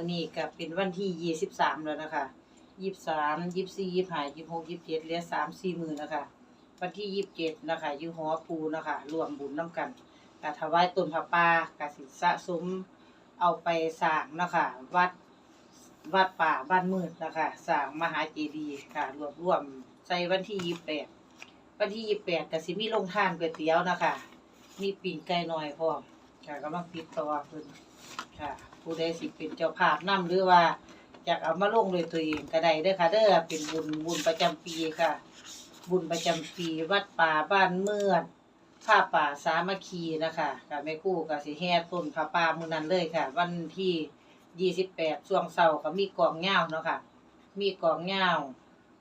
มื้อนี้ก็เป็นวันที่ 23 แล้วนะคะ 23 24 25 26 27เหลือ3 4มื้อนะคะ วันที่ 27 นะคะอยู่หอปูนะคะรวมบุญนํกันก็ถวายต้นผ้าป่าก็สิสะสมเอาไปสร้างนะคะ วัดวัดป่าบ้านมืดนะคะสร้างมหาเจดีย์ค่ะ รวบรวมใส่วันที่ 28 วันที่ 28ก็สิมีโรงทานก๋วยเตี๋ยวนะคะ มีปิ่งไก่หน้อยพร้อมค่ะกำลังติดต่อเพิ่นค่ะ ผู้ใดสิเป็นเจ้าภาพนํหรือว่าอยากเอามาลงด้วยตัวเองก็ได้เด้อค่ะ เด้อเป็นบุญบุญประจำปีค่ะ บุญประจำปีวัดป่าบ้านเมือดผ้าป่าสามัคคีนะคะค่ะแม่คู่ก็สิแห่ต้นผ้าป่ามื้อนั้นเลยค่ะ วันที่ 28ช่วงเช้าก็มีกองเหย้าเนาะค่ะ มีกองเหย้า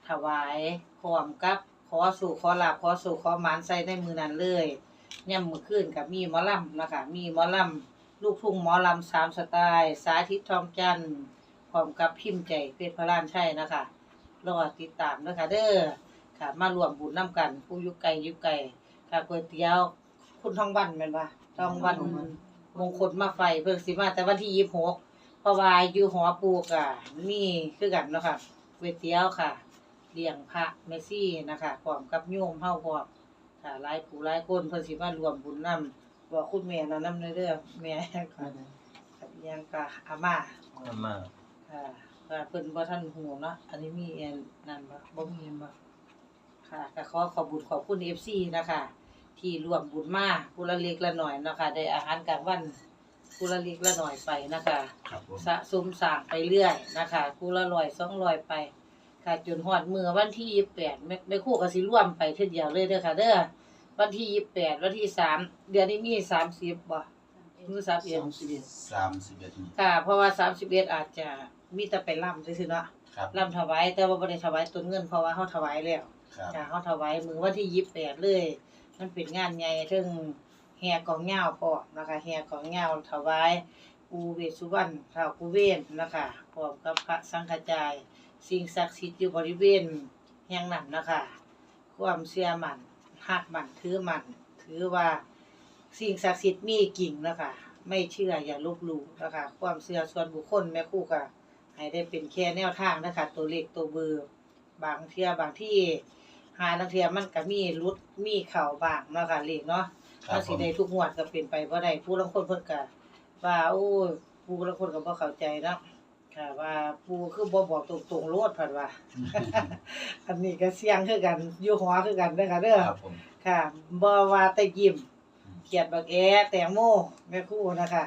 ถวายพร้อมกับขอสู่ขอลาภขอสู่ขอหมานใส่ในมือนั้นเลยย่ำมื้อคืนกับมีหมอลำนะคะมีหมอลำ ลูกทุ่งหมอลำสามสไตล์ สาธิตทองจันทร์พร้อมกับพิมพ์ใจเพชรพระรานใชัยนะคะรอติดตามนะคะเด้อค่ะมารวมบุญน้ำกันผู้ยู่ไกลอยู่ไกลค่ะก๋วยเตี๋ยวคุณทองวันแม่นบ่ทองวันมงคลมาไฟเพิ่งสิมาแต่วันที่26เพราะว่าอยู่หอปูกอะมีคือกันเนาะค่ะก๋วยเตี๋ยวค่ะเลี้ยงพระเมซี่นะคะพร้อมกับโยมเฮาพร้อมค่ะหลายผู้หลายคนเพิ่นสิมารวมบุญนำ บอกคุณแม่นำนำเด้อแม่ค่ะยังก็อาม่ามาค่ะค่ะเพิ่นบ่ทันฮู้เนาะอันนี้มีอันนั่นบ่บ่มีบ่ค่ะก็ขอขอบบุญขอบคุณ FC นะคะ ที่ร่วมบุญมาผู้ละเล็กละน้อยเนาะค่ะได้อาหารกลางวันผู้ละเล็กละน้อยไปนะคะครับผมสะสมสร้างไปเรื่อยนะคะผู้ละร้อยสองร้อยไป ค่ะจนฮอดมื้อวันที่ยี่สิบแปดแม่แม่ครู่ก็สิร่วมไปเทื่อเดียวเลยเด้อค่ะ เด้อ วันที่ยี่สิบแปดวันที่สามเดือนนี้มีสามสิบบ่มื้อสามเอ็ดสามสิบเอ็ดนี่ค่ะ เพราะว่าสามสิบเอ็ดอาจจะมีแต่ไปร่ำซื่อๆเนาะครับร่ำถวายแต่ว่าบ่ได้ถวายต้นเงินเพราะว่าเฮาถวายแล้วครับค่ะเฮาถวายมื้อวันที่ยี่สิบแปดเลย มันเป็นงานใหญ่เทิงแห่กองเหย้าพร้อมนะคะแห่กองเหย้าถวายปูเวสสุวรรณท้าวกุเวนนะคะพร้อมกับพระสังฆจาย สิ่งศักดิ์สิทธิ์อยู่บริเวณแห่งนั้นนะคะ ความเชื่อมั่น หักมั่นถือมั่นถือว่าสิ่งศักดิ์สิทธิ์มีกิ่งนะคะไม่เชื่ออย่าลบหลู่นะคะความเชื่อส่วนบุคคลแม่ครู่ก็ให้ได้เป็นแค่แนวทางนะคะตัวเลขตัวเบอร์บางเที่ยบางที่หาลังเทียมันก็มีรุดมีเข่าบางเนาะค่ะเลขเนาะครัถ้าบผสิมได้ทุกงวดก็เป็นไปบ่ได้ผู้ลางคนเพิ่นก็ว่าโอ้ยผู้ลางคนก็บ่เข้าใจเนาะ ค่ะว่าผู้คือบ่บอกตรงๆโลดเพิ่นว่า อันนี้ก็เสี่ยงคือกันอยู่หัวคือกันเด้อค่ะเด้อครับผมค่ะบ่ว่าแต่ยิ้มเขียดบักแอแตงโมแม่ครู่นะคะ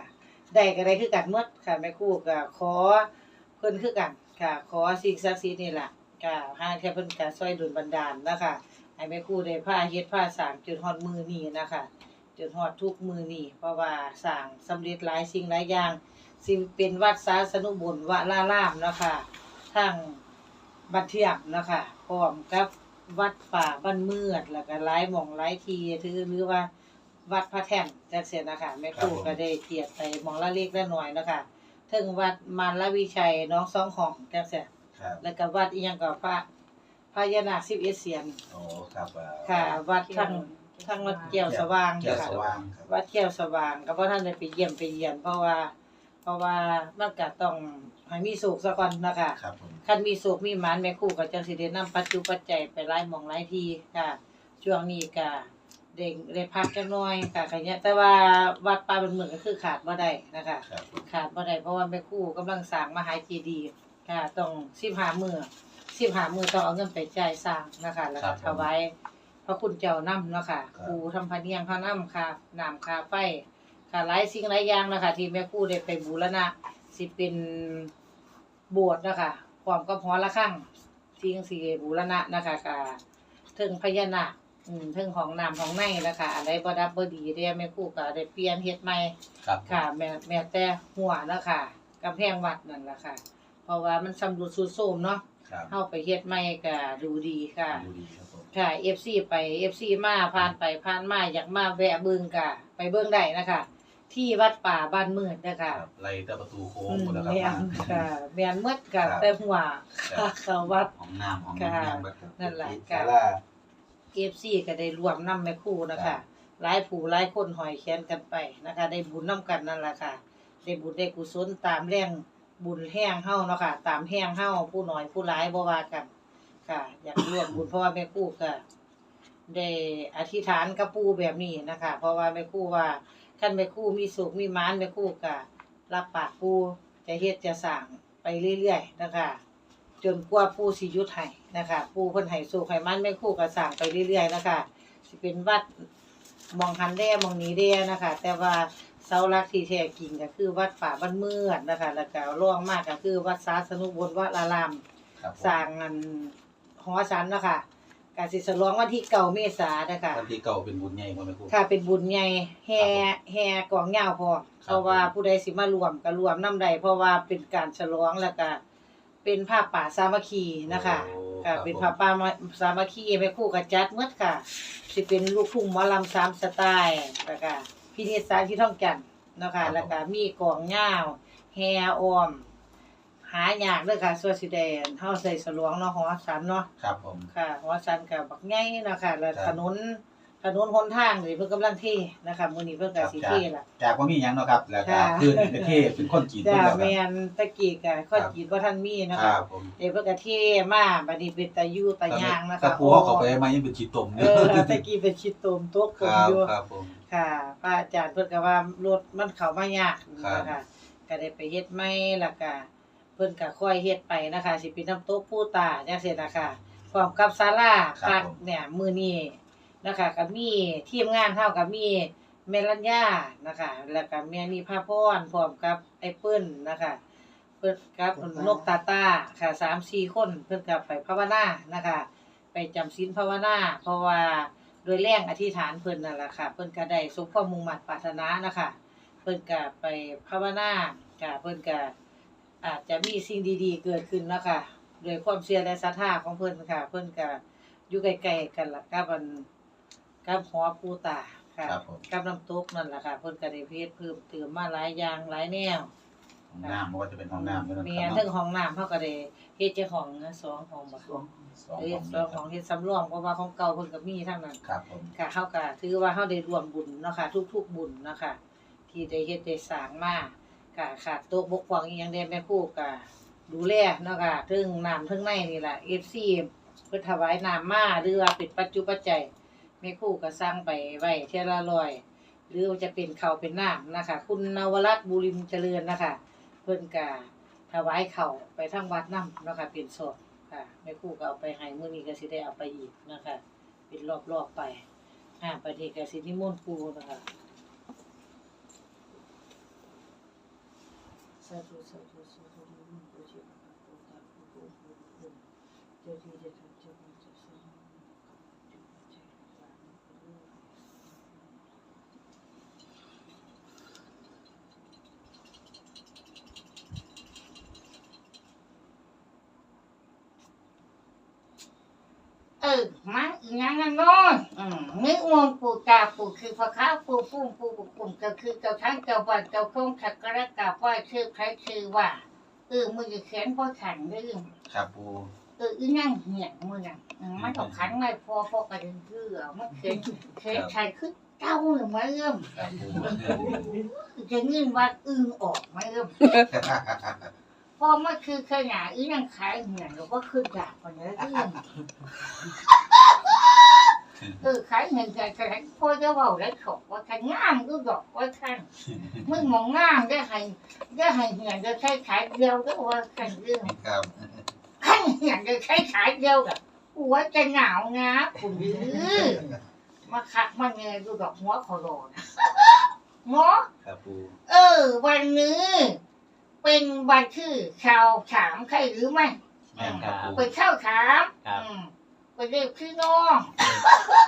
ได้ก็ได้คือกันหมดค่ะแม่ครู่ก็ขอเพิ่นคือกันค่ะ ขอสิ่งศักดิ์สิทธิ์นี่ล่ะค่ะให้แค่เพิ่นก็ช่วยดลบันดาลนะคะให้แม่ครู่ได้พาเฮ็ดพาสร้างจนฮอดมือนี้นะคะจนฮอดทุกมือนี้เพราะว่าสร้างสำเร็จหลายสิ่งหลายอย่าง สิเป็นวัดสาสนุบุญวรารามเนาะคะทั้งบัดเทียมเนาะคะพร้อมกับวัดป่าบ้านเมือดแล้วก็หลายหม่องหลายทีถือหรือว่าวัดพระแท่นจังซี่นะคะแม่ครูก็ได้เกียรติไปหม่องละเล็กละน้อยเนาะคะถึงวัดมารละวิชัยน้องสองของจังซี่ครับแล้วก็วัดอีหยังก็พระพญานาค11เสียนโอ้ครับอ่าค่ะ วัดทั้งทั้งวัดเกี่ยวสว่างแก้วค่ะสว่างครับวัดเที่ยวสว่างก็บ่ท่านได้ไปเยี่ยมไปเยียนเพราะว่า เพราะว่ามันก็ต้องให้มีสุขซะก่อนนะคะครับผมคันมีสุขมีหมานแม่ครูก็จังสิได้นำปัจจุปัจจัยไปหลายหม่องหลายที่ค่ะ ช่วงนี้ก็ได้ได้พักจักหน่อยค่ะก็เนี่ยแต่ว่าวัดป่าเป็นเมืองก็คือขาดบ่ได้นะคะ ครับผมขาดบ่ได้เพราะว่าแม่ครูกำลังสร้างมหาเจดีย์ค่ะต้อง15มื้อ15มื้อต้องเอาเงินไปจ่ายสร้างนะคะแล้วก็ถวายพระคุณเจ้านำเนาะค่ะครูทำพะเนียงพระนำค่ะน้ำค่าไฟ ค่ะหลายสิ่งหลายอย่างนะคะ ที่แม่ครูได้ไปบูรณะสิเป็นโบสถ์นะคะพร้อมกับหอระฆังสิ่งสิบูรณะนะคะค่ะถึงพญานาคอืมถึงของน้ำของในนะคะอันใดบ่ดับบ่ดีเด้แม่ครูก็ได้เปลี่ยนเฮ็ดใหม่ครับค่ะ แม่แม่แต่หัวแล้วค่ะกำแพงวัดนั่นล่ะค่ะ เพราะว่ามันสำรุดสุดโทรมเนาะครับเฮาไปเฮ็ดใหม่ก็ดูดีค่ะ ดูดีครับผมค่ะ FC ไป FC มาผ่านไปผ่านมาอยากมาแวะเบิ่งก็ไปเบิ่งได้นะคะ ที่วัดป่าบ้านมืดนะคคะรับไล่แต่ประตูโค้งอืมหมดแล้วครับแม่นค่ะแม่นหมดกับครับแต่หัวครัค่ะบเข้าวัด ของน้ำของค่ะน้ำแบบครับนั่นแหละศาลา FC ก็ได้รวมนำแม่ครูนะครัคะบ หลายผู้หลายคนหอยแขนกันไปนะคะ ได้บุญนํกันนั่นล่ะค่ะ ได้บุญได้กุศลตามแรงบุญแห้งเฮาเนาะค่ะ ตามแห้งเฮาผู้น้อยผู้หลายบ่ว่ากัน ค่ะ อยากร่วมบุญเพราะว่าแม่ครูก็ได้อธิษฐานกับปู่แบบนี้นะคะ เพราะว่าแม่ครูว่า คันแม่ครูมีสุขมีหมานแม่ครูก็รับปากปู่จะเฮ็ดจะสร้างไปเรื่อยๆนะคะจนกว่าปู่สิหยุดให้นะคะปู่เพิ่นให้สุขให้มันแม่ครูก็สร้างไปเรื่อยๆนะคะสิเป็นวัดมองหันแด้มองนี้แด้นะคะ แต่ว่าเสาหลักที่แท้จริงก็คือวัดป่าบ้านเมือดนะคะ แล้วก็ร่องมากก็คือวัดสาสนุบนวัดอารามครับผมสร้างอันหอฉันเนาะคะ การสิสลองวันที่เก้าเมษายนนะคะ วันที่เก่าเป็นบุญใหญ่บ่แม่ครู ค่ะเป็นบุญใหญ่แห่แห่กองยาวพร้อมครับเพราะว่าผู้ใดสิมารวมก็รวมนำใดเพราะว่าเป็นการฉลองแล้วก็เป็นภาพป่าสามัคคีนะคะโอ้ค่ะเป็นภาพป่าสามัคคีแม่ครู่ก็จัดหมดค่ะสิเป็นลูกทุ่งหมอลำสามสไตล์แล้วก็พินิจสารที่ท่องจันทน์เนาะคะแล้วก็มีกองยาวแห่ออม หายากเด้อค่ะส่วนสิได้เฮาใส่สลวงเนาะหอสันเนาะครับผม ค่ะหอสันก็บักใหญ่เนาะค่ะแล้วครับ ถนนถนนหนทางนี่เพิ่นกำลังเทนะคะมื้อนี้เพิ่นก็สิเทล่ะ จากว่ามีหยังเนาะครับ แล้วก็ค่ะ คืนนี้ก็เทเป็นคนจีนจ้าเพิ่นแล้วคแม่รับนตะกี้ก็ค่อยกินบ่ทันมีเนาะครัค่ะบผมเดี๋ยวเพิ่นก็เทมาบัดนี้เป็นตะยูตะย่างนะถ้าคะปูเอาเข้าไปมายังเป็นจีตมเออยู่อตะกี้เป็นชิดโตมตกคผมรับอยู่ ครับผม ค่ะป้าอาจารย์เพิ่นก็ว่ารถมันเข้ามายากครับ นะคะก็ได้ไปเฮ็ดใหม่แล้วก็ เพิ่นก็ค่อยเฮ็ดไปนะคะสิเป็นน้ำตกผู้ตาจังซี่นะคะพร้อมกับศาลาพักเนี่ยมื้อนี้นะคะก็มีทีมงานเฮาก็มีแม่รัญญานะคะ แล้วก็แม่นิพาพรพร้อมกับไอ้เปิ้นนะคะ เพิ่นกับนกตาตาค่ะ3-4คนเพิ่นก็ไปภาวนานะคะ ไปจำศีลภาวนา เพราะว่าโดยแรงอธิษฐานเพิ่นนั่นแหละค่ะ เพิ่นก็ได้สมความมุ่งมั่นปรารถนานะคะ เพิ่นก็ไปภาวนาค่ะเพิ่นก็ อาจจะมีสิ่งดีๆ เกิดขึ้นแล้วค่ะด้วยความเชื่อและศรัทธาของเพิ่นค่ะ เพิ่นก็อยู่ใกล้ๆกันล่ะกับอันกับหอปูตาค่ะครับผม กับน้ำตกนั่นล่ะค่ะ เพิ่นก็ได้เพชรเพิ่มเติมมาหลายอย่างหลายแนวห้องน้ำบ่ว่าจะเป็นห้องน้ำด้วยนะมีคอัรันบเทิงเนาะห้องน้ำเฮาก็ได้เฮ็ดเจ้าของนะสองห้องบ่สองเอ้ยห้องสองของเฮ็ดสำรองเพราะว่าของเก่าเพิ่นก็มีทั้งนั้น ครับผมค่ะเฮาก็ถือว่าเฮาได้ร่วมบุญเนาะค่ะทุก ๆ บุญเนาะค่ะที่ได้เฮ็ดได้สร้างมา ก็ขาดตกบกพร่องอีหยังได้แม่ครูก็ดูแลเนาะค่ะถึงน้ำถึงในนี่ล่ะ FC เพิ่นถวายน้ำมาหรือว่าเป็นปัจจุปัจจัยแม่ครูก็สร้างไปไว้เทื่อละร้อย หรือว่าจะเป็นเขาวเป็นน้ำนะคะ คุณนวรัตน์บุริมเจริญนะคะ เพิ่นก็ถวายเขาวไปทางวัดน้ำเนาะค่ะเป็นศพค่ะแม่ครูก็เอาไปให้มื้อนี้ก็สิได้เอาไปอีกนะคะ เป็นรอบๆไปอ่าประเทศกสินิมนต์ครูนะคะ สาธุสาธุสาธุนิมนต์ครูชีพะครูตาครูครูครูครูเจ้าที่เจ้า ทางเจ้าบ้านเจ้าสร้างจุดใจหลานครูเออมาอีกอย่างนั้นเน้อยอืมนึกวงปู่ตาปู่คือพระค้าปู่ปุ้มปู่ปุ้มปุ่มก็คือเจ้าทั้งเจ้าบ้านเจ้าคงขักกระกาไหว้ชื่อใครชื่อว่าเออมือจะเขียนพ่อขันลืมครับปูเอออีนั่งเหี่ยงมือน่ะอืมมันต้องขันไม่พอพอกระดึงเกลือมันเขียนเขียนใช่คือเก้าหรือไม่เริ่มครับปูจะเงินว่าอึ้งออกไม่เริ่ม พอมันคือขนาดอีนั่งขายเหี่ยงหรือว่าคือดาบคนนี้เริ่มเออขายเงินใจกระไรพ่อจะเว่าได้ขอบว่าท่านงามก็ดอกว่าท่านมึงมองงามได้ให้ได้ให้เงินจะใช้ขายเดียวก็ว่าท่านเรื่องครับขั้นเงินจะใช้ขายเดียวกับหัวจะหนาวงาคุณดื้อมาขักมาเงยดูดอกหัวขอรอนะหมอครับปูเออ วันนี้ เป็นวันที่ชาวถามใครหรือไม่แม่นครับปูไปเข้าถามครับ อืมไปเรียกพี่น้อง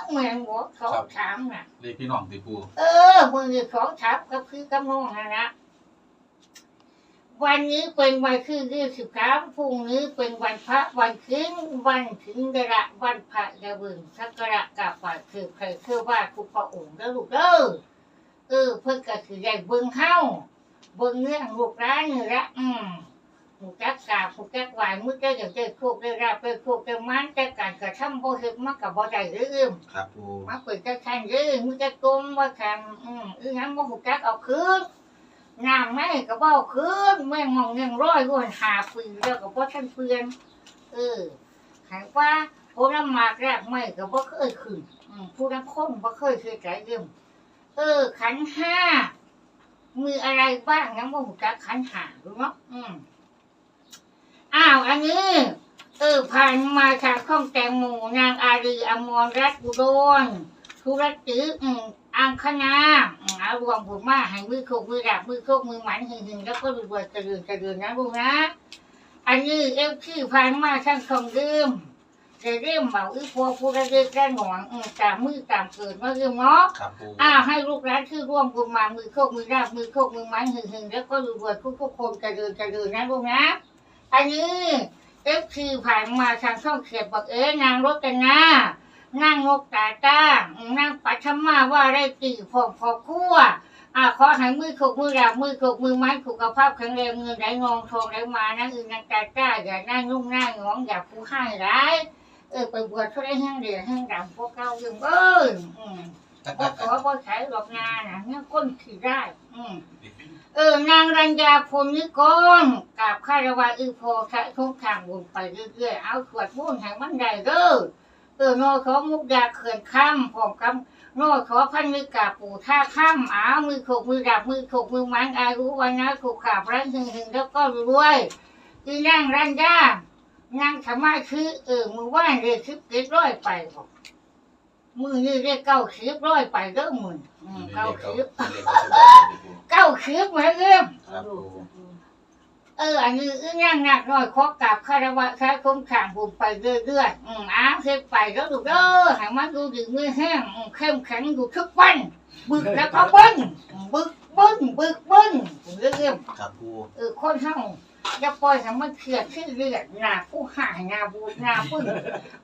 เหมือนหัวเขาถามน่ะ เรียกพี่น้องติปูเออมือของทับก็คือกำนองนะนะ วันนี้เป็นวันคือยี่สิบสามพรุ่งนี้เป็นวันพระวันขึ้นวันถึงกระวันพระระเบิงสักการะกับฝ่ายคือใครคือว่าทุกพระองค์แล้วลูกเด้อเออเพิ่นก็คือใหญ่เบิ่งเฮา เบิ่งเรื่องลูกร้านนี่ละอืมหมูจักกาบหมูจักหวายมือจะอย่างเจอโคกได้ราบไปโคกได้มันแต่การกระทำบ่เฮ็ดมันก็บ่ได้เรื่องครับปูมาเปิดกระชันยื้อมึงจะกลมว่าคันอืมอืองั้นว่าหูจักเอาคืนงามแม่ก็เบ้าขึ้นแม่งมองยังร้อยรุ่นหาปืนแล้วก็บ่ทันเพื่อนเออหายว่าผู้นำมากแรกไม่ก็บ่เคยขึ้นอืมผู้นำคนบ่เคยเคยใจเยิ่มเออขันห้า มีอะไรบ้างยังบ่ฮู้จักขันหารู้เนาะอืมอ้าว อันนี้ เออผ่านมาทางข้องแตงโมนางอารีอมรรัตน์อุดรธุรจืออืมอังคณาอืมเอารวมบุญมาให้มือโคกมือดับมือโคกมือหมันหึงหึงแล้วก็รวยๆกระเดือนกระเดือนนะลูกนะ อันนี้เอฟชื่อผ่านมาทางคองเดิม จะเริ่มเบาอีพอผู้ระเดือแก้หนองอืมตามมือตามเกิดมาเริ่มเนาะครับปูอ้าให้ลูกหลานคือร่วมบุญมามือโคกมือราบมือโคกมือไม้หึงหึงแล้วก็รวยๆทุกทุกๆคนกระเดินกระเดินนะลูกนะอันนี้เอฟคือผ่านมาทางช่องเขียบบอกเอ๊ะนางรถกันนะนั่งงกตาต้านั่งปัทมาว่าได้ตีพอพอคั่วอ่าขอให้มือขกมือราบมือขกมือไม้สุขภาพแข็งแรงเงินไหลงองทองไหลมานั่งอื่นนั่งตาต้าอย่านั่งนุ่งนั่งงองอย่าผู้ให้ร้าย เออไปบวชเขาได้แห้งเดียวแห้งดำพวกเรายังเอ้ยอืมบ่ขอบ่ใช้หลอกงานนะเนี่ยก้นขี่ได้ อืมเออนางรัญญาพลนิกรกับข้าราวาอือโพใช้ทุกทางบุญไปเรื่อยๆเอาขวดบุญให้มันได้เด้อเออโนขอมุกดาเขื่อนข้ามพร้อมกับโนขอพันมือกาปู่ท่าข้ามอ้าวมือโขกมือดับมือโขกมือมันอายุวันนะขูกขาบรันหึงหึงแล้วก็รวยคือนางรัญญา นางสมาคือเออมือว่านเรียกคิดเกิดร้อยไปบอกมือนี่เรียกเก้าสิบร้อยไปเด้อมึงอืมเก้าสิบเลขเก้าสิบได้ครับปูเก้าสิบเหมือนเดิมครับปูเอออันนี้อึ้งย่างหนักหน่อยขอกราบคารวะค้าคมขางบุญไปเรื่อยๆอืมอ้าวเฮ็ดไปแล้วดูเด้อให้มันดูดีมือแห้งอืมเข้มแข็งอยู่ทุกวันบึกแล้วก็เบิ้งอืมบึกเบิ้งบึกเบิ้งเรื่อยครับปู ๆเออคนเฮา อย่าปล่อยให้มันเครียดขึ้นเรื่อยหน้าผู้หายหน้าบูดหน้าบึ้ง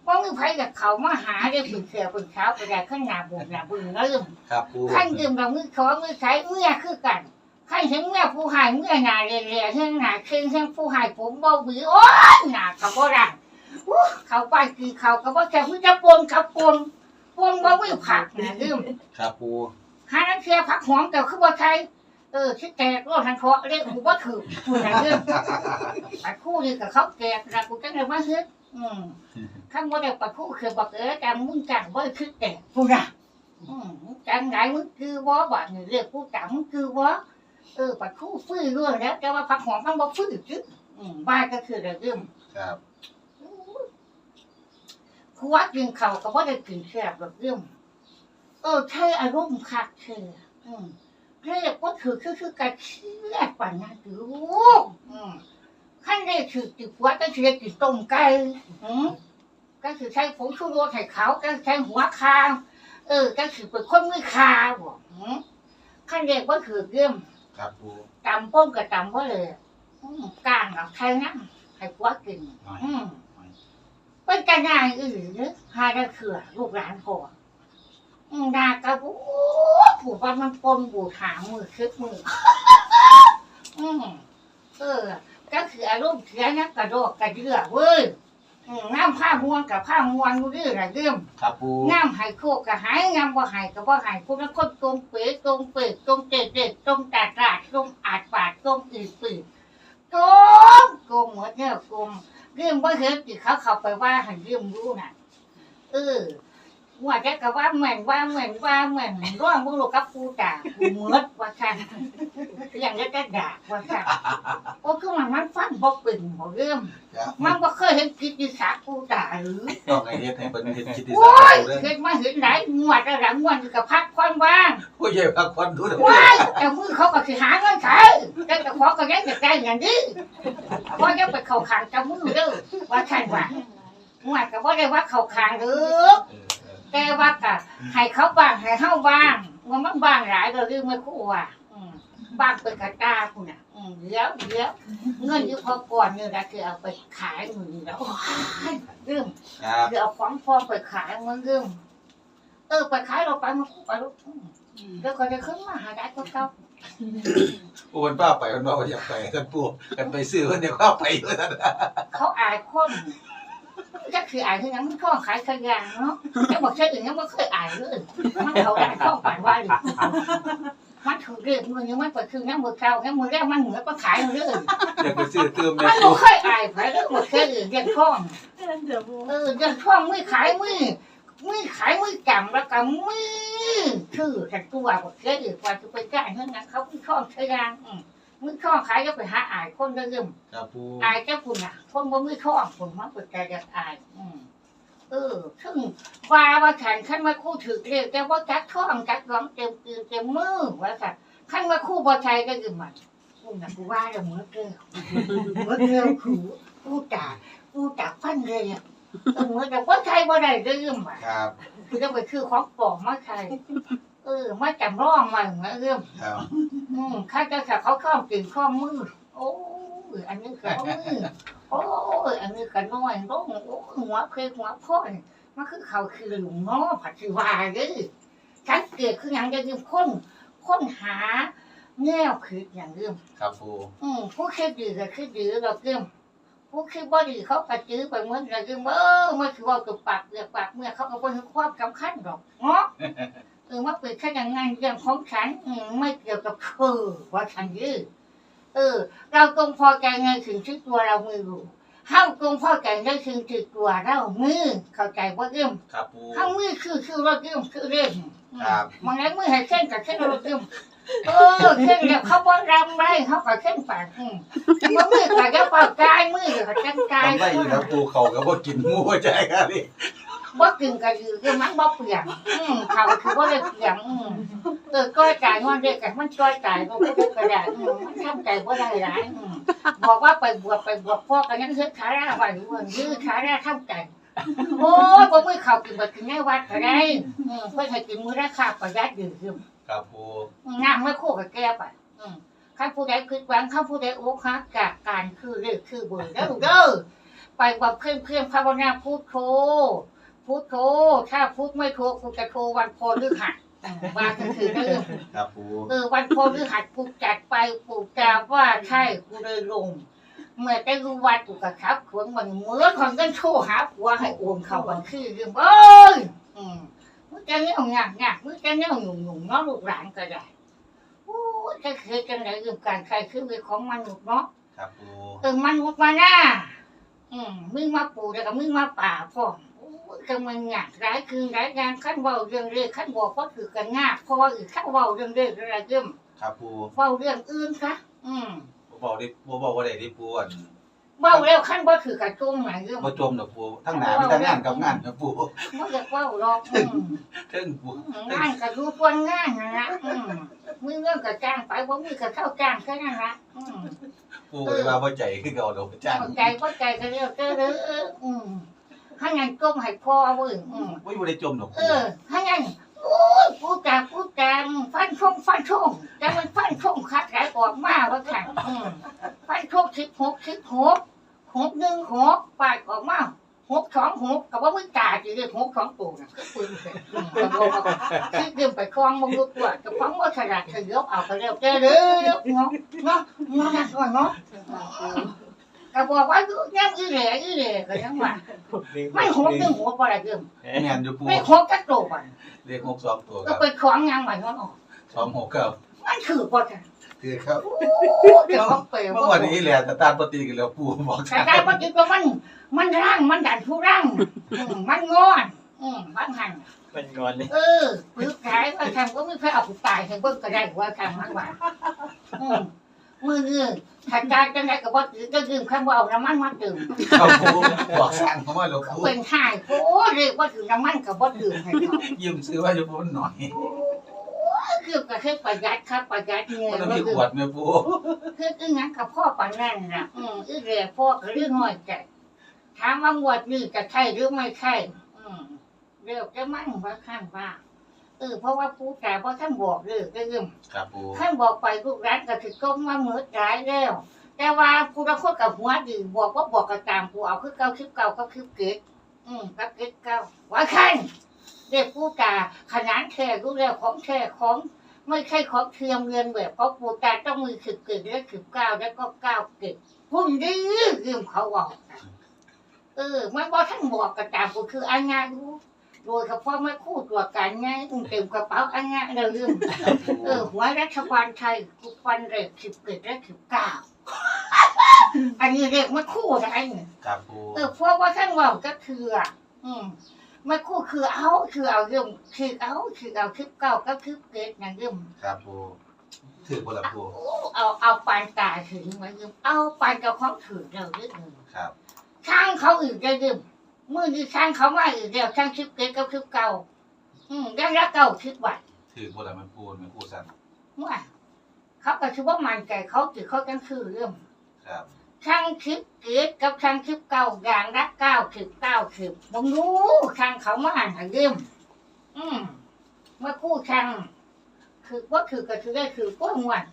บ่มีไผกับเขามาหาได้ปึกเสือปึกเช้าไปได้ขึ้นหน้าบูดหน้าบึ้งแล้วครับปูขั้นดื่มเรามือขอมือใช้เมื่อคือกันขั้นเห็นเมื่อผู้หายเมื่อหนาเรียเรียเห็นหนาเข่งเห็นผู้หายผมเบาหวีโอ้ยหนากับบ่ได้อู้เขาไปคือเขากับว่าจะมือจะปนกับปนปนว่ามือผักนะดื่มครับปูหานันเชียผักหอมแต่คือบ่ใช่ เออชิดแตกรถทันเคาะเรียกหูว่าถือคุณนะดื่มไปคู่นี่กับเขาแตกนะกูจังเลยมาเฮ็ดอืมข้างบ่ได้ไปคู่คือบอกเออแต่มึงจังบ่คือแตกกูนะอืมจังไงมึงคือวอบ่นี่เรียกผู้จังมึงคือวอเออปัดคู่ฟื้นเรื่องแล้วแต่ว่าผักหอมมันบ่ฟื้นจึ๊กอืมบ้านก็คือระเรื่องครับคือว่ากินข้าวก็บ่ได้กินแซ่บระเรื่องเออใช่อารมณ์คักเชื่ออืม เรียกว่าถือคือคือกระเชื่อปันนะถืออืมขั้นได้ถือติดหัวก็คือติดต้มไก่อืมก็คือใช้ผงชูรสให้เขาก็ใช้หัวคางเออก็คือเป็นคนมือคาบอกขั้นเด็กว่าคือเรื่องครับปูตำป้มกับตำว่าเลยอืมกลางกับใครนะให้ผัวกินหน่อยอืมหน่อยเป็นการงานอื่นเนอะหาได้เขื่อลูกหลานพ่ออืม ดากระบูผูกว่ามันปนบูถามมือคึกมืออืมเออ ก็คืออารมณ์เสียนักกระโดดกระเดื่อเว้ยอืมน้ำผ้าม้วนกับผ้าม้วนมือเรื่องอะไรเรื่องครับปูงามใหายโคกก็หายงามบ่ใหายก็บ่ใหายคุณละคนตรงเป๋ตรงเป๋ตรงเด็ดเด็ดตรงตาดราดตรงอาดปาดตรงอืดปืดตรงกงหมดเนี่ยกงเรื่องบ่เห็นที่เขาเข้าไปว่าหันเรื่องรู้น่ะเออ ว่าจะก็ว่าเหมือนว่าเหมือนว่าเหมือนร่องบุรุษกับกูด่ากูเหมือดว่าฉันอย่างนี้ก็ด่าว่าฉันโอ้คือมันมันฟังบ่เป็นบ่เรื่องครับมันบ่เคยเห็นกิตติศักดิ์กูด่าหรือต้องไอเฮ็ดให้เป็นเฮ็ดคิดที่โอ้สามยปูเด้อเห็นมาเห็นไหนงวดระดับงวดกับพักควันว่างผู้ใหญ่พักผ่อนดูเด้อว้ายแต่มือเขาก็สิหาเงินใช้แต่แต่ขอก็ยังจะได้อย่างนี้เพราะยังไปเข้าขางจมือเด้อว่าใช่ว่างวดก็บ่ได้ว่าเข้าขางเด้อเออเออ แต่ว่าก็ให้เขาบ้างให้เฮาบ้างว่ามันบ้างหลายก็เรื่องไม่คู่ว่าอืมบ้างเป็นกระตาคุณน่ะอืมเดี๋ยวเดี๋ยวเงินอยู่พอก่อนนี่นะคือเอาไปขายมือแล้วโอ้ยเรื่องครับเดี๋ยวเอาของพอไปขายมันเรื่องเออไปขายเราไปมันคู่ไปลูกแล้วก็จะขึ้นมาหาได้ก็เก่าปูมันป้าไปมันว่าอยากไปท่านปูกันไปซื้อเพิ่นเดี๋ยวข้าไปเด้อท่านเขาอายคน ก็คืออายคือยังมันข้องขายขยางเนาะจะบอกใช่อื่นยังไม่เคยอายเลยมันเขาได้ข้องฝันว่าอยู่มันถือเรื่องมือนี้มันก็คือน้ำมือเก่าน้ำมือแรกมันเหมือนก็ขายเรื่องอยากไปซื้อเติมแม่มันปูบ่เคยอายไผเรื่องหมดเคยอื่นเรื่องท่องเดี๋ยวปูเออเรื่องท่องมือขายมือมือขายมือจำแล้วก็มือชื่อแต่ตัวหมดเคยอื่นกว่าจะไปจ่ายเงินนะเขาไม่ท่องใช้ยางอืม มือท่องขายก็ไปหาอายคนเรื่องครับปูอายเจ้าคุณอะ คนบ่มือท่องคนมันเปิดใจจะอายอืมเออซึ่งว่าว่าขันขั้นว่าคู่ถือเรียกแต่ว่าจักท่องจักร้องเต็มตีนเต็มมือว่าสัตว์ขั้นว่าคู่บอชัยก็คือมันกูน่ะกูว่าเดี๋ยวมือเกลียวมือเกลียวขู่กูจ่ากูจ่าฟันเลยอะเออมือแต่ว่าชัยบ่ได้เรื่องอะครับคือจะไปคือของปลอมมาชัย เออมาจำร้องมาเหมือนเรื่องครับอืมข้าจะขับเขาข้อมกึ่งข้อมมือโอ้ยอันนี้ข้อมือโอ้ยอันนี้ก็น้อยลงโอ้ยหัวเพลหัวพ่อนมันคือเขาคือหลุมง้อผัดชีวาเด้อสังเกตคืออย่างจะยืมค้นค้นหาแนวคืออย่างเดิมครับปูอืมผู้คิดดีก็คิดดีเราเดิมผู้คิดบ่ดีเขากระจื้อไปเหมือนเราเดิมเออมันคือว่ากับปากเรียกปากเมื่อเขาก็บ่เห็นความสำคัญหรอกเนาะเออว่าเป็นแค่อย่างงานเรื่องของฉันอืมไม่เกี่ยวกับเธอว่าฉันยื้อเออ เราจงพอใจในสิ่งที่ตัวเรามือรู้เฮาจงพอใจในสิ่งที่ตัวเรามือเข้าใจว่าเรื่องครับปูเฮามือคือคือว่าเรื่องคือเรื่องครับมองแล้วมือให้เส้นกับเส้นเราเรื่องเออเส้นแล้วเขาบ่รำไรเขาก็เส้นปากอืมมันมือก็จะเป่ากายมือก็จังกายทำได้อยู่ครับปูเขาก็บ่กินหมูใจครับนี่ บ่กึ่งก็คือคือมันบ่เปลี่ยนอืมเขาคือบ่ได้เปลี่ยนอืมเออก็จ่ายงอนเด็กกันมันช่วยจ่ายมันก็ได้กระดาษอืมมันทำใจบ่ได้หลายอืมบอกว่าไปบวชไปบวชพ่อกันยังเฮ็ดขาราไว้อยู่เบิ่งยื้อขาราทำใจโอ้ยบ่มือเข้ากินบ่กินในวัดก็ได้อืมเพิ่นให้กินมื้อละคาบประหยัดดื่มคือครับปูงามไม่คู่กับแก้ไปอืมคันผู้ใดคิดหวังคันผู้ใดอกหักจากการคือเลือกคือเบิ่งเด้อลูกเด้อไปบำเพ็ญเพียรภาวนาพุทโธ พุทโธถ้าพุทไม่โทกูจะโทวันโพฤหัสอืมว่าก็คือเด้อครับปูเออวันโพฤหัสกูจัดไปกูกล่าวว่าใช่กูเลยลงเมื่อได้รู้ว่ากูกระทับขวงมันเหมื่อนคนก็โชว์หาผัวให้โอนเข้าบัญชีเรื่องเอ้ยอืมมึงจะเงี้ยงากงากมึงจะเงี้ยหนุ่มหนุ่มๆเนาะลูกหลานก็ได้โอ้ยจะเคยกันไหนเรื่องการใช้ชีวิตของมนุษย์เนาะครับปูเออมนุษย์มาหน้าอืมมึงมาปูแล้วก็มึงมาป่าพ่อมโอ้ย จะมันงากหลายคืนหลายอย่างขั้นเบาเรื่องเรื่องขั้นบอกก็ถือกันงากเพราะว่าอีกขั้นเบาเรื่องเรื่องอะไรเรื่องครับปูเบาเรื่องอื่นค่ะอืมบ่บอกได้บ่บอกว่าได้ที่ปูอันเบาแล้วขั้นบ่ถือกระจุงไหนเรื่องบ่จมดอกปูทั้งหนามีทั้งงานกับงานครับปูมันจะเบาหรอกอืมเทิงปูงานก็ดูควรงานนะนะอืมมือเรื่องก็จ้างไปบ่มือก็เข้าจ้างแค่นั้นละอืมปูก็เลยว่าบ่ใจคือเก่าดอกจ้างเข้าใจเข้าใจก็เรียกเด้อเด้ออืม ให้งานจมให้พ่อเว้ยอืมบ่อยู่ได้จมดอกเอปูอให้งานโอ้ยกูจ่ากูจางฟันชงฟันชงแต่มันฟันชงคัดหลายออกมาว่าค่ะอืมฟันชงสิบหกสิบหกหกหนึ่งหกปาดออกมาหกสองหกกับว่ามึงจ่าจีเรียกหกสองตัวน่ะคือปืนเสร็จอืมก็บอกว่าคือเดินไปคลองมึงรู้ตัวจะฟังว่าฉลาดเฉลียวเอาไปเร็วเด้อเด้อเนาะเนาะเนาะนะก่อนเนาะ ก็บอกว่ายังอีเหล่อีเหล่ก็ยังว่าไม่หกหนึ่งหกอะไรเดิมแม่นอยู่ปูไม่หกจักตัวมันเลข6 2ตัวคก็รับไปคล้องยังมันมันออก2 6ครับมันถือบ่จ้ะคือครับโอ้เดี๋ยวเขาเปย์เมื่อวันนี้แหละแต่ตามปกติกันแล้วปูบอกแต่ได้บ่จิตว่ามันมันร่างมันดันทุรังอืมมันงอนอืมบางหันมันงอนเลยเออปึกขายว่าทำก็ไม่เคยเอาผู้ตายให้เบิ่งก็ได้ว่าทำมันว่า อืมมือนึงถ้าการจังไดก็บ่ถือก็ดื่มคำว่าเอาน้ำมันมาดื่มครับปูบอกสั่งเขามาแล้วปูเป็นหายโอ้เรียกว่าถือน้ำมันก็บ่ดื่มให้เขายืมซื้อไว้อยู่ปูหน่อยคือก็คือประหยัดครับประหยัดเงินมันบ่มีดื่ขมวดแม่ปูคืออึ้งงั้นกับพ่อปานนั่นนะอืมอึ้งเรียพ่อก็เรื่องน้อยใจถามว่างวดนี้จะใช่หรือไม่ใช่อืมเรียกจะมั่งว่าข้างว่า เออเพราะว่าผู้แต่เพราะท่านบอกเรื่องเรื่องครับปูท่านบอกไปลูกร้านก็ถึงก้มมาเหมือดร้ายแล้ว แต่ว่าผู้ละคนกับหัวดีบอกว่าบอกกระตามกูเอาคือเก่าคลิปเก่าก็คลิปเก็ดอืมก็เก็ดเก่าว่าขันเด็กผู้ตาขนานแท้รู้แล้วของแท้ของไม่ใช่ของเทียมเรียนแบบเพราะปูตาต้องมีสิบเกิดและสิบเก้าแล้วก็เก้าเกิดพุ่นดียืมเขาบอกเออมันบอกท่านบอกกระตามกูคืออันงานรู้ โดยเฉพาะไม่คู่ตัวกันไงอุ้งเต็มกระเป๋าอันเนี้ยเราลืมครับปูเออหัวรัฐบาลไทยกุปันเรกสิบเกิดและสิบเก้าอันนี้เรียกไม่คู่อะไรเนี่ยครับปูเออเพราะว่าท่านว่าก็คืออะอืมไม่คู่คือเอาคือเอาเรื่องคือเอาคือเอาคือเก้าก็คือเกิดนะเรื่องครับปูถือบ่ละปูเอาเอาปานตาถึงมาเรื่องเอาปานกับของถือเราเรื่องครับช่างเขาอื่นได้เรื่อง มื่อนี้ช่างเขามาอื่นเดียวช่างคิดเกิดกับคิดเก่า อืมได้ละเก่าคิดไหวถือบ่ละมันปูมันปูสั่นว่าเขาก็ชื่อว่ามันใจเขาถือเขาจังคือเรื่องครับช่างคิดเกิดกับช่างคิดเก่าอย่างละเก้าสิบเก้าสิบผมรู้ช่างเขามาอ่านเรื่องอืมเมื่อคู่ช่างคือว่าถือก็ถือได้คือก้นวัน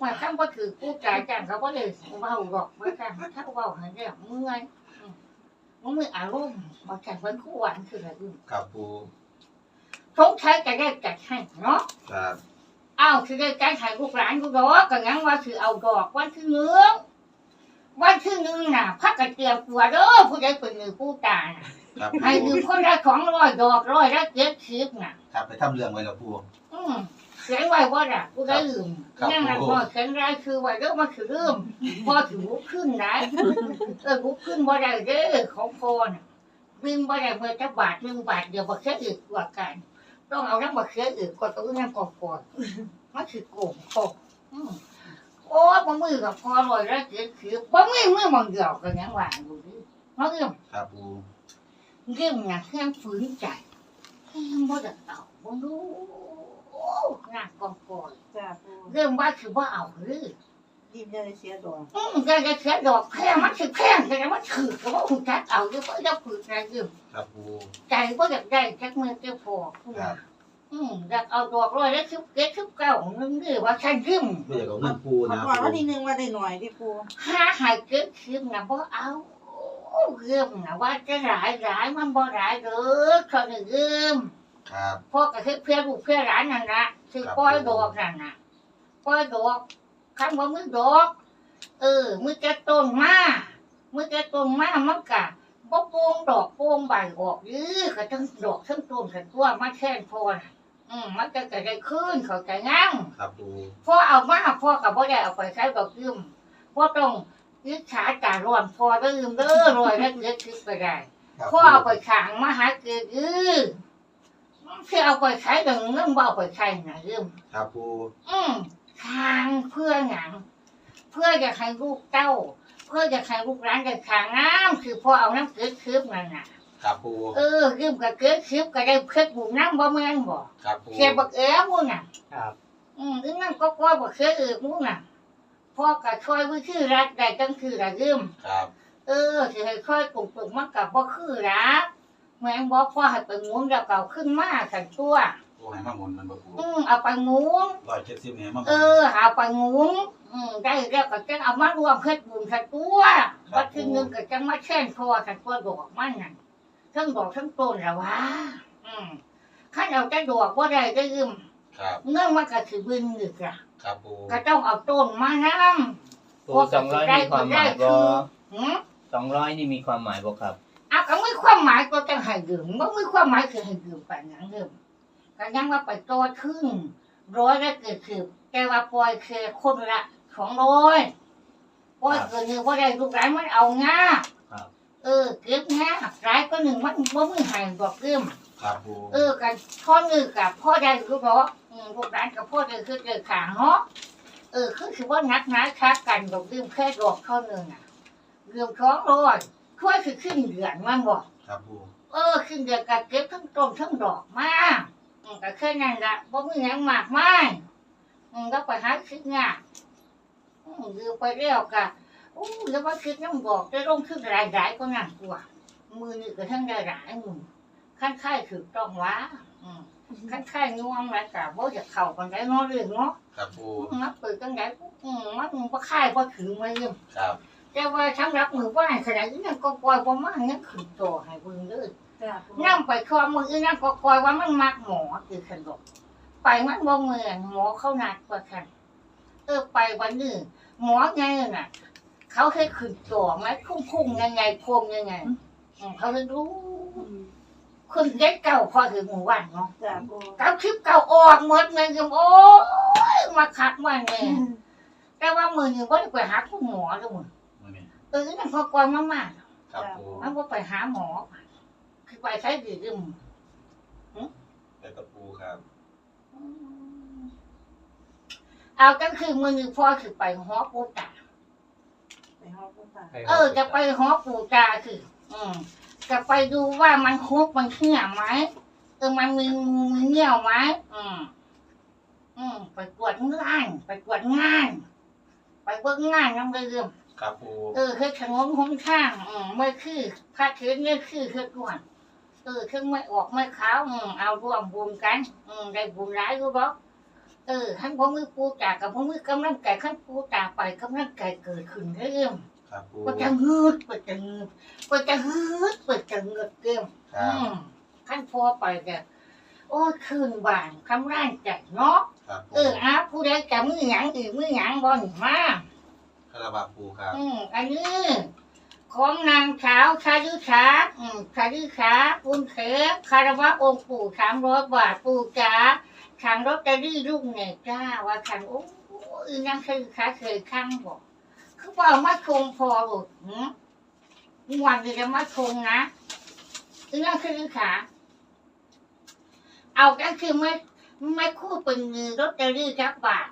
ว่าช่างว่าถือกู้จ่ายจ้างเขาก็เลยเบาหรอกว่าช่างถ้าเบาหายเนี่ยเมื่อยอื มมันมืออารมณ์มาแข่งวันคู่วันคืออะไรอื่นครับปูสงสัยจะได้จัดให้เนาะครับอ้าวคือได้ใจให้ลูกหลานกูดอกก็งั้นว่าคือเอาดอกวันที่หนึ่งวันที่หนึ่งน่ะพักกระเตียมตัวเด้อผู้ใดเป็นมือผู้ตาน่ะครับปูให้ยืมคนละสองร้อยดอกร้อยละเจ็ดสิบน่ะ ครับไปทำเรื่องไว้ละปูอืม เขียนไว้ว่าน่ะกูได้ลืมครับนั่นน่ะผมพอเขียนรายคือไว้เด้อมาคือลืมพอถือบุกขึ้นนะเออบุกขึ้นบ่ได้เด้อของพอน่ะวิ่งบ่ได้เมื่อจะบาทหนึ่งบาทเดียวบ่เสียอีกกว่ากัน ต้องเอาน้ำบ่เสียอีกกว่าตัวนั่นก่อนก่อนมันคือโกงโกงอืมโอ้ยบ่มือกับพอลอยแล้วเกิดคือบ่มือมือมันเดียวกันยังว่าอยู่ดิมันเรื่องครับปูเรื่องน่ะเครื่องฝืนใจเครื่องบ่ได้เอาบ่รู้ งานกองก่อนจ้าปูเรื่องว่าคือว่าเอาหรือรีบจะได้เสียดอกอืมจะจะเสียดอกแพงมันสิแพงแต่ว่าถือก็ว่าคุณจัดเอาเดี๋ยวก็จะฝืนใจอยู่ครับปูใจก็อยากได้จักมือเจ้าพอผู้ครัว่าบอืมอยากเอาดอกร้อยแล้วคิบเก็ดคิบเก้านึงดิว่าฉันยืมไม่อยากเอาเงินปูขอนะก่อนปูวันที่หนึ่งว่าได้หน่อยที่ปูหาหายเก็ดคิบนะบ่เอาเรื่องนะว่าจะหลายหลายมันบ่หลายเด้อเขาหนึ่งยืม ครับ พ่อกับเพื่อนลูกเพื่อนหลานนั่นนะคือปล่อยดอกนั่นนะปล่อยดอกคันว่ามือดอก เออ มือจะต้นมามือจะต้นมามันกะบ่โป่งดอกโป่งใบออกยื้อก็ทั้งดอกทั้งต้นกันตัวมาแค่นพอน่ะอืมมันจะเกิดได้ขึ้นเขาใจงั้ง ครับปูพ่อเอามาพ่อกับพ่อได้เอาไปใช้ดอกยืมพ่อต้องยึดขาจ่าร้อนพ่อได้ยืมเด้อรอยแล้วเกิดขึ้นไปได้ครับพ่อเอาไปขางมาหาเกิดยื้อ คือเอาไปใช้ดังเงินบ่เอาไปใช้นะยืมครับปูอืมทางเพื่อหยังเพื่อจะให้ลูกเต้า เพื่อจะให้ลูกร้านได้ขางน้ำคือพ่อเอาน้ำเกลือคืบนั่นน่ะครับปูเออยืมกับเกลือคืบก็ได้เพชรบุญน้ำบ่แม่นบ่ครับปูเสียบักเอ๋มูน่ะ ครับอืมอีนั่นก็กลัว่าบักเสียเอือมูน่ะพ่อก็ช่วยวิธีรักได้จังคือละยืมครับ เออสิให้ค่อยปลุกปลุกมันกับบ่คือรัก แม่งบอกพ่อให้ไปหมุนแล้วเก่าขึ้นมาขันตัวปูให้มาหมุนมันบ่ปูอืมเอาไปหมุนร้อยเจ็ดสิบเนี่ยมาหมุเอนอเอาไปหมุนอืมได้แล้วก็จะเอามารวมเพชรบุญขันตัววัดที่หนึ่งก็จะมาแช่นคอขันตัวดอกมันนั่นทั้งดอกทั้งต้นแล้ววะอืมขั้นเอาแต่ดอกว่าได้ได้ยืมครับ เงื่อนมันก็ถือบึนอยู่ละครับปูก็ต้องเอาต้นมานำปูสองร้อยมีความหมายบ่หืมสองร้อยนี่มีความหมายบ่ครับ อะก็ไม่ความหมายก็จะให้ดื่มบ่ไม่ความหมายคือให้ดื่มไปหยังดื่มก็ยังว่าไปตัวครึ่งร้อยละเกิดคือแต่ว่าปล่อยคือคนละสองร้อยปล่อยเกินนี้ว่าได้ลูกหลานมันเอาง่าครับเออเก็บง่าร้ายก็หนึ่งมันบ่มือใหายบอกเริ่มครับปูเออกันพ่อมือกับพ่อได้ลูกเนาะอืมลูกหลานกับพ่อได้คือเจอขางเนาะเออคือคือว่านักหนาคักกันดอกเริ่มแค่ดอกเท่านึงอะเริ่มท้องร้อย ช่วยคือขึ้นเดือนมันบอกครับปูเออขึ้นเดือนกับเก็บทั้งต้นทั้งดอกมาอืมก็แค่นั้นละบ่มีหยังมากมายอืมก็ไปหาคิดงานอืมยืมไปแล้วกะอู้แล้วว่าคิดน้ำบอกได้ลงขึ้นหลายๆก็นั่นกว่ามือนี่ก็ทั้งได้หลายมือขั้นค่ายถือต้องว้าอืมขั้นค่ายง่วงแล้วกะบ่จะเข้ากันได้เนาะเรื่องเนาะครับปูนับเปิดจังไดอืมมันบ่ค่ายบ่ถึงมายืมครับ แต่ว่าทั้งรับมือว่าขนาดนี้นั่นก็ปล่อยบ่มางั้นขึ้นโตให้เบิ่งเด้อจ้าปูนั่งไปคอมือนั่งก็คอยว่ามันมักหมอคือขนมไปมันบ่เหมือนหมอเขานัดกว่ากันเออไปวันนี้หมอไงน่ะ เขาให้ขึ้นตัวไหมคุ้งคุ้งๆยังไงโคมยังไงอืมเขาเลยรู้อืมคคุณเด็กเก่าพอถึงหมู่บ้านเนาะจ้าปูเก้าคลิปเก่าออกหมดเลยคือโอ้ยมาคักมันเลยแต่ว่ามือหนึ่งว่าไปหาคุณหมอแล้วมึงมื้อนี้ เออนั่นพอกวนมากครับปูๆมันว่าไปหาหมอคือไปใช้ดีดึมแต่กับปูครับ เอาก็คือมือหนึ่งพ่อคือไปหอปูตาไปห้องปูตาเออ จะไปหอปูตาคือ อืมจะไปดูว่ามันคุกมันเขี้ยไหมเออมันมีงูมีเงี้ยวไหมอืมอืมไปตรวจงาน ไปตรวจงาน ไปเบิ่งงานน้ำเรื่อม ครับปูเออคือขนมหนข้างอืมไม่คือพระเทศเนี่ยคือคือก่อนเออคือไม่ออกไม่ขาวอืมเอาร่วมบุญกันอืมได้บุญร้ายรู้บ่เออขั้นพ่อมือปูจากกับพ่อมือกำลังไก่ขั้นปูตาไปกำลังไก่เกิดขึ้นเรื่อมครับปูก็จะงืดก็จะงืดก็จะงืดก็จะงืดเรื่อมครัอืบมขั้นพอไปแกโอ้ยคืนบ้านคำร่างใจเนาะครับปูเอออาผู้ใดจะมือหยังอีกมือหยังบ่หนิมา คาราบาปูครับ อืมอันนี้ของนางสาวชายุชาอืมชายุชาปุณเขคารวะองค์ปู่สามร้อยบาทปู่จ๋าทางรถจะรี่รุ่งเนี่ยจ้าว่าคันโอ้ยนางชายุชาเคยข้างบอกคือว่าเอามาชงพอหลุดหืมวันนี้จะมาชงนะอีนางชายุชาเอาก็คือไม่ไม่คู่เป็นเงินรถจะรี่จักบาท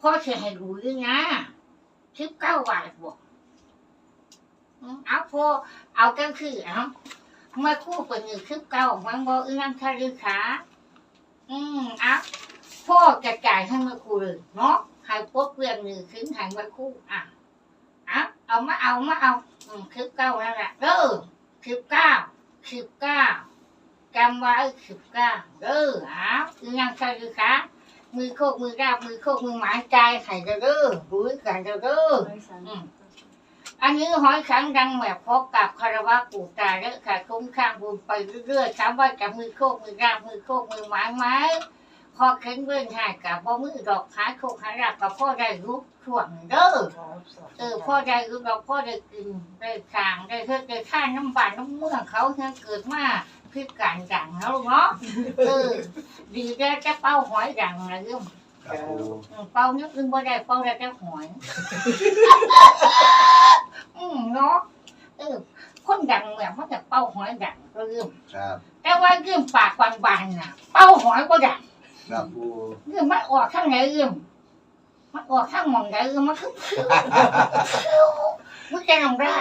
พ่อเสียให้รู้ด้วยนะ สิบเก้าบาทบวกอืมเอาพอเอากันคือเอาเมื่อคู่เป็นอยู่สิบเก้ามันบอกอีนั่งคาริขาอืมเอาพ่อจะจ่ายให้เมื่อคู่เลยเนาะให้พวกเพื่อนหนึ่งถึงให้เมื่อคู่อะเอาเอามาเอามาเอาอืมสิบเก้านั่นแหละเด้อสิบเก้าสิบเก้าจำไว้สิบเก้าเด้อเอาอีนั่งคาริขา มือโคกมือราบมือโคกมือหมายใจให้เด้อเด้อรู้กันเด้อเด้อไม่สั่นอันนี้หอยขังดังแบบพบกับคารวะปู่ตาและค่ะคุ้มข้างบุญไปเรื่อยๆถามว่ากับมือโคกมือราบมือโคกมือหมายไหมพอเข็นเว้นให้กับบ่มือดอกหาโคกหาราบกับพ่อได้รู้ช่วงเด้อเออพ่อได้รู้ดอกพ่อได้กินได้สร้างได้เฮ็ดได้ท่านน้ำบานน้ำเมืองเขาเนี่ยเกิดมา พิการดังเนาะลูกเนาะเออดีแค่จะเป้าหอยดังนะเรื่องครับปูอืมเป่านึกอึ้งบ่ได้เป่าได้แต่หอยอืมเนาะเออคนดังแบบมันจะเป่าหอยดังก็เรื่องครับแต่ว่าเรื่องปากบานๆน่ะ เป่าหอยก็ดังครับปูเรื่องมันออกข้างไหนเรื่องมันออกข้างหมองไหนเรื่องมันคือมันจะทำได้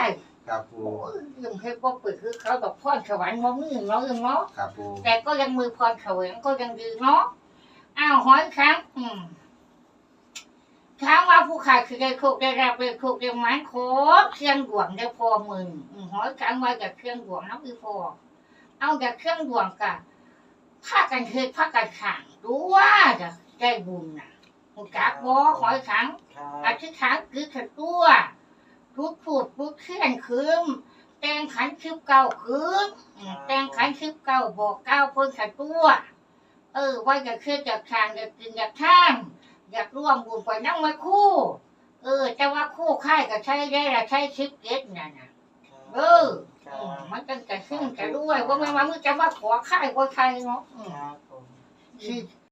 ครับปูโอ้ยเรื่องให้พวกเปิดคือเขาดอกพ่อนสวรรค์มามือเนาะเรื่องเนาะครับปูแต่ก็ยังมือพรเขวงก็ยังดีเนาะอ้าวหอยครั้งอืมถามว่าผู้ขายคือได้โคกได้รับได้โคกได้ไม้โคกเครื่องดวงได้พอหมื่นอืมหอยครั้งไว้กับเครื่องดวงน้ำอีพอเอาจากเครื่องดวงกับผ้ากันเทศผ้ากันขังดูว่าจะได้บุญนะหูจักบ่หอยครั้งอธิษฐานคือขัดตัว ทุกผูดทุกเขียนคืมแตงขันคิบเก่าคืมอืมแตงขันคิบเก่าบอกเก้าเพิ่นขัดตัว เออว่าจะเคลื่อนจากทางอยากกินอยากท่านอยากร่วมบุญไปนั่งมาคู่ เออแต่ว่าคู่ค่ายก็ใช้ได้ละใช้ชิปเก็ตน่ะนะเอออืมมันกันจะขึ้นจะด้วยว่าไม่ว่ามึงจะมาขอค่ายว่าใครเนาะ